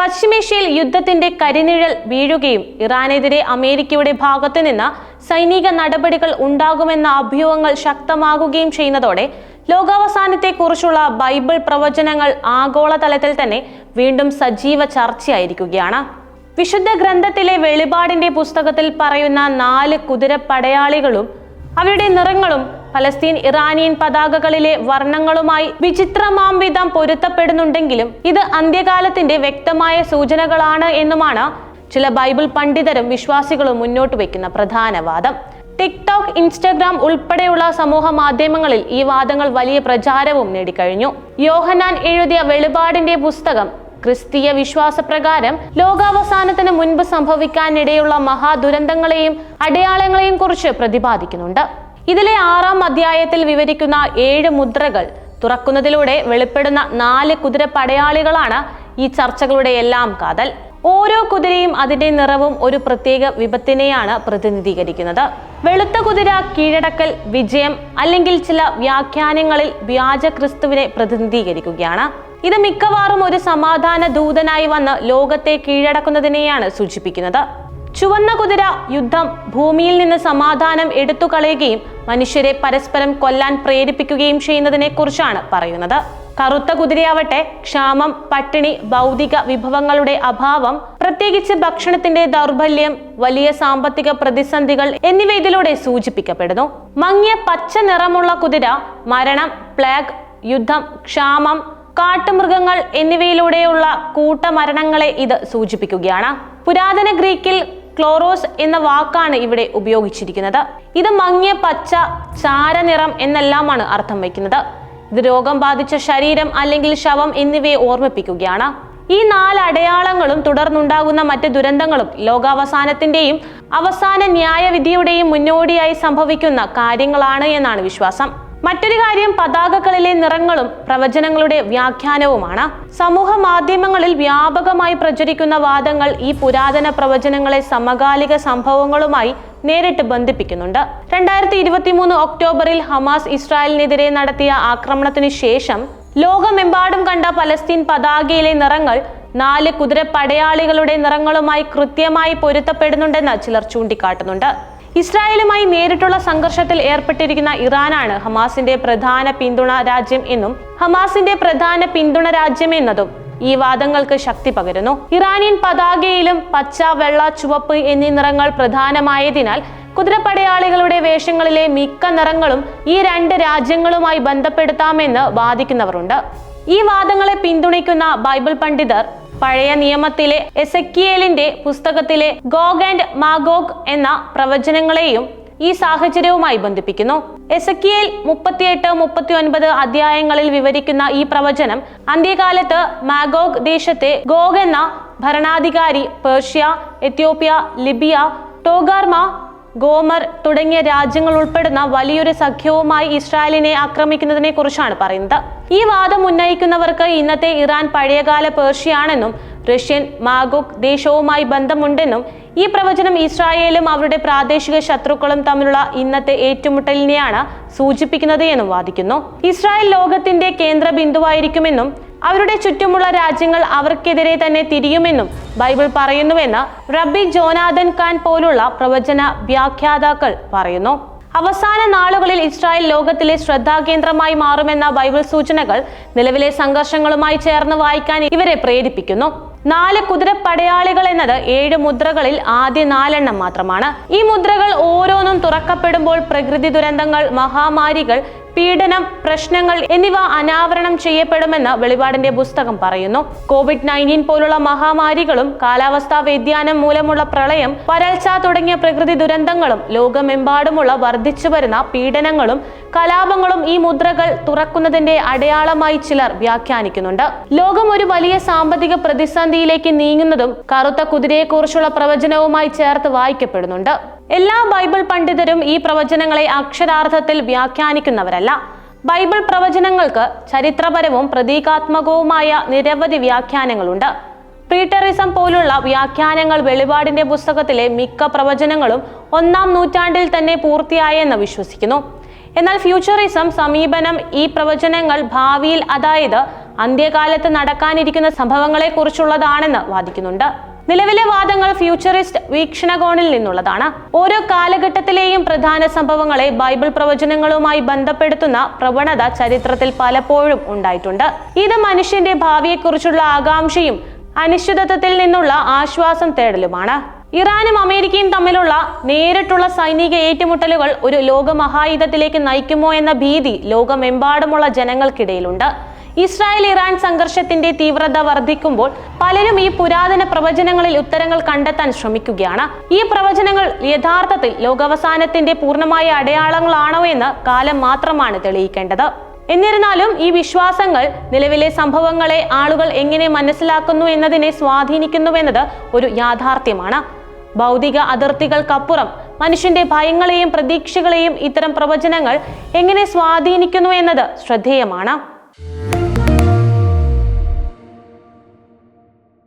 പശ്ചിമേഷ്യയിൽ യുദ്ധത്തിന്റെ കരിനിഴൽ വീഴുകയും ഇറാനെതിരെ അമേരിക്കയുടെ ഭാഗത്തു നിന്ന് സൈനിക നടപടികൾ ഉണ്ടാകുമെന്ന അഭ്യൂഹങ്ങൾ ശക്തമാകുകയും ചെയ്യുന്നതോടെ ലോകാവസാനത്തെക്കുറിച്ചുള്ള ബൈബിൾ പ്രവചനങ്ങൾ ആഗോളതലത്തിൽ തന്നെ വീണ്ടും സജീവ ചർച്ചയായിരിക്കുകയാണ്. വിശുദ്ധ ഗ്രന്ഥത്തിലെ വെളിപാടിന്റെ പുസ്തകത്തിൽ പറയുന്ന നാല് കുതിരപ്പടയാളികളും അവരുടെ നിറങ്ങളും പലസ്തീൻ ഇറാനിയൻ പതാകകളിലെ വർണങ്ങളുമായി വിചിത്രമാംവിധം പൊരുത്തപ്പെടുന്നുണ്ടെങ്കിലും ഇത് അന്ത്യകാലത്തിന്റെ വ്യക്തമായ സൂചനകളാണ് എന്നുമാണ് ചില ബൈബിൾ പണ്ഡിതരും വിശ്വാസികളും മുന്നോട്ട് വയ്ക്കുന്ന പ്രധാന വാദം. ടിക്ടോക്ക് ഇൻസ്റ്റഗ്രാം ഉൾപ്പെടെയുള്ള സമൂഹ മാധ്യമങ്ങളിൽ ഈ വാദങ്ങൾ വലിയ പ്രചാരവും നേടിക്കഴിഞ്ഞു. യോഹനാൻ എഴുതിയ വെളിപാടിന്റെ പുസ്തകം ക്രിസ്തീയ വിശ്വാസപ്രകാരം ലോകാവസാനത്തിന് മുൻപ് സംഭവിക്കാനിടയുള്ള മഹാദുരന്തങ്ങളെയും അടയാളങ്ങളെയും കുറിച്ച് പ്രതിപാദിക്കുന്നുണ്ട്. ഇതിലെ ആറാം അധ്യായത്തിൽ വിവരിക്കുന്ന ഏഴ് മുദ്രകൾ തുറക്കുന്നതിലൂടെ വെളിപ്പെടുന്ന നാല് കുതിര പടയാളികളാണ് ഈ ചർച്ചകളുടെ എല്ലാം കാതൽ. ഓരോ കുതിരയും അതിന്റെ നിറവും ഒരു പ്രത്യേക വിപത്തിനെയാണ് പ്രതിനിധീകരിക്കുന്നത്. വെളുത്ത കുതിര കീഴടക്കൽ വിജയം അല്ലെങ്കിൽ ചില വ്യാഖ്യാനങ്ങളിൽ വ്യാജ ക്രിസ്തുവിനെ പ്രതിനിധീകരിക്കുകയാണ്. ഇത് മിക്കവാറും ഒരു സമാധാന ദൂതനായി വന്ന് ലോകത്തെ കീഴടക്കുന്നതിനെയാണ് സൂചിപ്പിക്കുന്നത്. ചുവന്ന കുതിര യുദ്ധം ഭൂമിയിൽ നിന്ന് സമാധാനം എടുത്തു കളയുകയും മനുഷ്യരെ പരസ്പരം കൊല്ലാൻ പ്രേരിപ്പിക്കുകയും ചെയ്യുന്നതിനെ കുറിച്ചാണ് പറയുന്നത്. കറുത്ത കുതിരയാവട്ടെ ക്ഷാമം പട്ടിണി ഭൗതിക വിഭവങ്ങളുടെ അഭാവം പ്രത്യേകിച്ച് ഭക്ഷണത്തിന്റെ ദൗർബല്യം വലിയ സാമ്പത്തിക പ്രതിസന്ധികൾ എന്നിവ ഇതിലൂടെ സൂചിപ്പിക്കപ്പെടുന്നു. മങ്ങിയ പച്ച നിറമുള്ള കുതിര മരണം പ്ലേഗ് യുദ്ധം ക്ഷാമം കാട്ടുമൃഗങ്ങൾ എന്നിവയിലൂടെയുള്ള കൂട്ടമരണങ്ങളെ ഇത് സൂചിപ്പിക്കുകയാണ്. പുരാതന ഗ്രീക്കിൽ ക്ലോറോസ് എന്ന വാക്കാണ് ഇവിടെ ഉപയോഗിച്ചിരിക്കുന്നത്. ഇത് മങ്ങിയ പച്ച ചാരനിറം എന്നെല്ലാമാണ് അർത്ഥം വയ്ക്കുന്നത്. ഇത് രോഗം ബാധിച്ച ശരീരം അല്ലെങ്കിൽ ശവം എന്നിവയെ ഓർമ്മിപ്പിക്കുകയാണ്. ഈ നാല് അടയാളങ്ങളും തുടർന്നുണ്ടാകുന്ന മറ്റ് ദുരന്തങ്ങളും ലോകാവസാനത്തിന്റെയും അവസാന ന്യായവിധിയുടെയും മുന്നോടിയായി സംഭവിക്കുന്ന കാര്യങ്ങളാണ് എന്നാണ് വിശ്വാസം. മറ്റൊരു കാര്യം പതാകകളിലെ നിറങ്ങളും പ്രവചനങ്ങളുടെ വ്യാഖ്യാനവുമാണ്. സമൂഹ മാധ്യമങ്ങളിൽ വ്യാപകമായി പ്രചരിക്കുന്ന വാദങ്ങൾ ഈ പുരാതന പ്രവചനങ്ങളെ സമകാലിക സംഭവങ്ങളുമായി നേരിട്ട് ബന്ധിപ്പിക്കുന്നുണ്ട്. രണ്ടായിരത്തി ഇരുപത്തി മൂന്ന് ഒക്ടോബറിൽ ഹമാസ് ഇസ്രായേലിനെതിരെ നടത്തിയ ആക്രമണത്തിന് ശേഷം ലോകമെമ്പാടും കണ്ട പലസ്തീൻ പതാകയിലെ നിറങ്ങൾ നാല് കുതിര പടയാളികളുടെ നിറങ്ങളുമായി കൃത്യമായി പൊരുത്തപ്പെടുന്നുണ്ടെന്ന് ചിലർ ചൂണ്ടിക്കാട്ടുന്നുണ്ട്. ഇസ്രായേലുമായി നേരിട്ടുള്ള സംഘർഷത്തിൽ ഏർപ്പെട്ടിരിക്കുന്ന ഇറാനാണ് ഹമാസിന്റെ പ്രധാന പിന്തുണ രാജ്യം എന്നും ഹമാസിന്റെ പ്രധാന പിന്തുണ രാജ്യം എന്നതും ഈ വാദങ്ങൾക്ക് ശക്തി പകരുന്നു. ഇറാനിയൻ പതാകയിലും പച്ച വെള്ള ചുവപ്പ് എന്നീ നിറങ്ങൾ പ്രധാനമായതിനാൽ കുതിരപ്പടയാളികളുടെ വേഷങ്ങളിലെ മിക്ക നിറങ്ങളും ഈ രണ്ട് രാജ്യങ്ങളുമായി ബന്ധപ്പെടുത്താമെന്ന് വാദിക്കുന്നവരുണ്ട്. ഈ വാദങ്ങളെ പിന്തുണയ്ക്കുന്ന ബൈബിൾ പണ്ഡിതർ പഴയ നിയമത്തിലെ എസക്കിയേലിന്റെ പുസ്തകത്തിലെ ഗോഗ് ആൻഡ് മാഗോഗ് എന്ന പ്രവചനങ്ങളെയും ഈ സാഹചര്യവുമായി ബന്ധിപ്പിക്കുന്നു. എസക്കിയേൽ മുപ്പത്തിയെട്ട് മുപ്പത്തി ഒൻപത് അധ്യായങ്ങളിൽ വിവരിക്കുന്ന ഈ പ്രവചനം അന്ത്യകാലത്ത് മാഗോഗ് ദേശത്തെ ഗോഗ് എന്ന ഭരണാധികാരി Persia Ethiopia Libya Togarmah Gomer തുടങ്ങിയ രാജ്യങ്ങൾ ഉൾപ്പെടുന്ന വലിയൊരു സഖ്യവുമായി ഇസ്രായേലിനെ ആക്രമിക്കുന്നതിനെ കുറിച്ചാണ് പറയുന്നത്. ഈ വാദം ഉന്നയിക്കുന്നവർക്ക് ഇന്നത്തെ ഇറാൻ പഴയകാല പേർഷ്യയാണെന്നും റഷ്യൻ മാഗോക് ദേശവുമായി ബന്ധമുണ്ടെന്നും ഈ പ്രവചനം ഇസ്രായേലും അവരുടെ പ്രാദേശിക ശത്രുക്കളും തമ്മിലുള്ള ഇന്നത്തെ ഏറ്റുമുട്ടലിനെയാണ് സൂചിപ്പിക്കുന്നത് എന്നും വാദിക്കുന്നു. ഇസ്രായേൽ ലോകത്തിന്റെ കേന്ദ്ര ബിന്ദുവായിരിക്കുമെന്നും അവരുടെ ചുറ്റുമുള്ള രാജ്യങ്ങൾ അവർക്കെതിരെ തന്നെ തിരിയുമെന്നും ബൈബിൾ പറയുന്നുവെന്ന് റബ്ബി ജോനാഥൻ ഖാൻ പോലുള്ള പ്രവചന വ്യാഖ്യാതാക്കൾ പറയുന്നു. അവസാന നാളുകളിൽ ഇസ്രായേൽ ലോകത്തിലെ ശ്രദ്ധാകേന്ദ്രമായി മാറുമെന്ന ബൈബിൾ സൂചനകൾ നിലവിലെ സംഘർഷങ്ങളുമായി ചേർന്ന് വായിക്കാൻ ഇവരെ പ്രേരിപ്പിക്കുന്നു. നാല് കുതിര പടയാളികൾ എന്നത് ഏഴ് മുദ്രകളിൽ ആദ്യ നാലെണ്ണം മാത്രമാണ്. ഈ മുദ്രകൾ ഓരോന്നും തുറക്കപ്പെടുമ്പോൾ പ്രകൃതി ദുരന്തങ്ങൾ മഹാമാരികൾ പീഡനം പ്രശ്നങ്ങൾ എന്നിവ അനാവരണം ചെയ്യപ്പെടുമെന്ന് വെളിപാടിന്റെ പുസ്തകം പറയുന്നു. കോവിഡ് നയന്റീൻ പോലുള്ള മഹാമാരികളും കാലാവസ്ഥാ വ്യതിയാനം മൂലമുള്ള പ്രളയം വരൾച്ച തുടങ്ങിയ പ്രകൃതി ദുരന്തങ്ങളും ലോകമെമ്പാടുമുള്ള വർദ്ധിച്ചു വരുന്ന പീഡനങ്ങളും കലാപങ്ങളും ഈ മുദ്രകൾ തുറക്കുന്നതിന്റെ അടയാളമായി ചിലർ വ്യാഖ്യാനിക്കുന്നുണ്ട്. ലോകം ഒരു വലിയ സാമ്പത്തിക പ്രതിസന്ധിയിലേക്ക് നീങ്ങുന്നതും കറുത്ത കുതിരയെക്കുറിച്ചുള്ള പ്രവചനവുമായി ചേർത്ത് വായിക്കപ്പെടുന്നുണ്ട്. എല്ലാ ബൈബിൾ പണ്ഡിതരും ഈ പ്രവചനങ്ങളെ അക്ഷരാർത്ഥത്തിൽ വ്യാഖ്യാനിക്കുന്നവരല്ല. ബൈബിൾ പ്രവചനങ്ങൾക്ക് ചരിത്രപരവും പ്രതീകാത്മകവുമായ നിരവധി വ്യാഖ്യാനങ്ങളുണ്ട്. പ്രീറ്ററിസം പോലുള്ള വ്യാഖ്യാനങ്ങൾ വെളിപാടിന്റെ പുസ്തകത്തിലെ മിക്ക പ്രവചനങ്ങളും ഒന്നാം നൂറ്റാണ്ടിൽ തന്നെ പൂർത്തിയായെന്ന് വിശ്വസിക്കുന്നു. എന്നാൽ ഫ്യൂച്ചറിസം സമീപനം ഈ പ്രവചനങ്ങൾ ഭാവിയിൽ അതായത് അന്ത്യകാലത്ത് നടക്കാനിരിക്കുന്ന സംഭവങ്ങളെക്കുറിച്ചുള്ളതാണെന്ന് വാദിക്കുന്നുണ്ട്. നിലവിലെ വാദങ്ങൾ ഫ്യൂച്ചറിസ്റ്റ് വീക്ഷണകോണിൽ നിന്നുള്ളതാണ്. ഓരോ കാലഘട്ടത്തിലെയും പ്രധാന സംഭവങ്ങളെ ബൈബിൾ പ്രവചനങ്ങളുമായി ബന്ധപ്പെടുത്തുന്ന പ്രവണത ചരിത്രത്തിൽ പലപ്പോഴും ഉണ്ടായിട്ടുണ്ട്. ഇത് മനുഷ്യന്റെ ഭാവിയെക്കുറിച്ചുള്ള ആകാംക്ഷയും അനിശ്ചിതത്വത്തിൽ നിന്നുള്ള ആശ്വാസം തേടലുമാണ്. ഇറാനും അമേരിക്കയും തമ്മിലുള്ള നേരിട്ടുള്ള സൈനിക ഏറ്റുമുട്ടലുകൾ ഒരു ലോകമഹായുധത്തിലേക്ക് നയിക്കുമോ എന്ന ഭീതി ലോകമെമ്പാടുമുള്ള ജനങ്ങൾക്കിടയിലുണ്ട്. ഇസ്രായേൽ ഇറാൻ സംഘർഷത്തിന്റെ തീവ്രത വർദ്ധിക്കുമ്പോൾ പലരും ഈ പുരാതന പ്രവചനങ്ങളിൽ ഉത്തരങ്ങൾ കണ്ടെത്താൻ ശ്രമിക്കുകയാണ്. ഈ പ്രവചനങ്ങൾ യഥാർത്ഥത്തിൽ ലോകാവസാനത്തിന്റെ പൂർണമായ അടയാളങ്ങളാണോ എന്ന് കാലം മാത്രമാണ് തെളിയിക്കേണ്ടത്. എന്നിരുന്നാലും ഈ വിശ്വാസങ്ങൾ നിലവിലെ സംഭവങ്ങളെ ആളുകൾ എങ്ങനെ മനസ്സിലാക്കുന്നു എന്നതിനെ സ്വാധീനിക്കുന്നുവെന്നത് ഒരു യാഥാർത്ഥ്യമാണ്. ഭൗതിക അതിർത്തികൾക്കപ്പുറം മനുഷ്യന്റെ ഭയങ്ങളെയും പ്രതീക്ഷകളെയും ഇത്തരം പ്രവചനങ്ങൾ എങ്ങനെ സ്വാധീനിക്കുന്നു എന്നത് ശ്രദ്ധേയമാണ്.